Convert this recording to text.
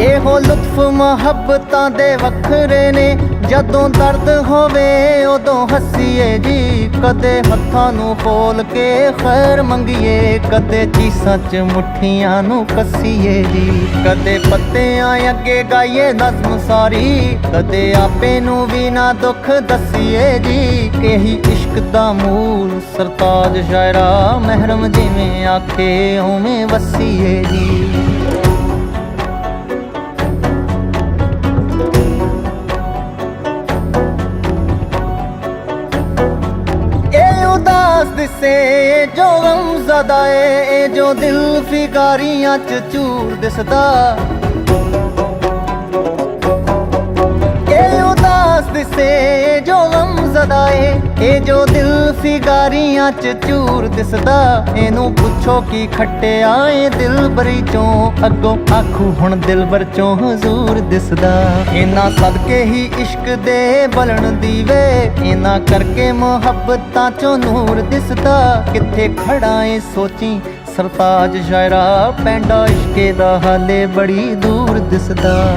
ਇਹੋ ਲੁਤਫ ਮੁਹੱਬਤਾਂ ਦੇ ਵੱਖਰੇ ਨੇ। ਜਦੋਂ ਦਰਦ ਹੋਵੇ, ਉਦੋਂ ਹੱਸੀਏ ਜੀ। ਕਦੇ ਹੱਥਾਂ ਨੂੰ ਫੋਲ ਕੇ ਖੈਰ ਮੰਗੀਏ। ਕਦੇ ਚੀਸਾਂ 'ਚ ਮੁੱਠੀਆਂ ਨੂੰ ਕੱਸੀਏ ਜੀ। ਕਦੇ ਪੱਤਿਆਂ ਅੱਗੇ ਗਾਈਏ ਨਜ਼ਮ ਸਾਰੀ। ਕਦੇ ਆਪੇ ਨੂੰ ਵੀ ਨਾ ਦੁੱਖ ਦਸੀਏ ਜੀ। ਇਹੀ ਇਸ਼ਕ ਦਾ ਮੂਲ ਸਰਤਾਜ ਸ਼ਾਇਰਾ ਮਹਿਰਮ ਜਿਵੇਂ ਆਖੇ ਉਵੇਂ ਵਸੀਏ ਜੀ। ਇਹ ਉਦਾਸ ਦਿਸੇ ਜੋ ਗਮ ਜ਼ਦਾ ਏ ਇਹ ਜੋ ਦਿਲ ਫਿਕਾਰੀਆਂ ਚ ਚੂਰ ਦਿਸਦਾ ਇਹ ਉਦਾਸ ਏ। ਇਹ ਜੋ ਦਿਲ ਫਿਕਾਰੀਆਂ ਚ ਚੂਰ ਦਿਸਦਾ। ਇਹਨੂੰ ਪੁੱਛੋ ਕੀ ਖੱਟਿਆ ਏ ਦਿਲ ਬਰੀ ਚੋਂ। ਅੱਗੋਂ ਆਖੂ, ਹੁਣ ਦਿਲਬਰ ਚੋਂ ਹਜ਼ੂਰ ਦਿਸਦਾ। ਇਹਨਾਂ ਸਦਕੇ ਹੀ ਇਸ਼ਕ ਦੇ ਬਲਣ ਦੀਵੇ। ਇਹਨਾਂ ਕਰਕੇ ਮੁਹੱਬਤਾਂ ਚੋਂ ਨੂਰ ਦਿਸਦਾ। ਕਿੱਥੇ ਖੜਾ ਏ ਸੋਚੀ? ਸਰਤਾਜ ਸ਼ਾਇਰਾ, ਪੈਂਡਾ ਇਸ਼ਕੇ ਦਾ ਹਾਲੇ ਬੜੀ ਦੂਰ ਦਿਸਦਾ।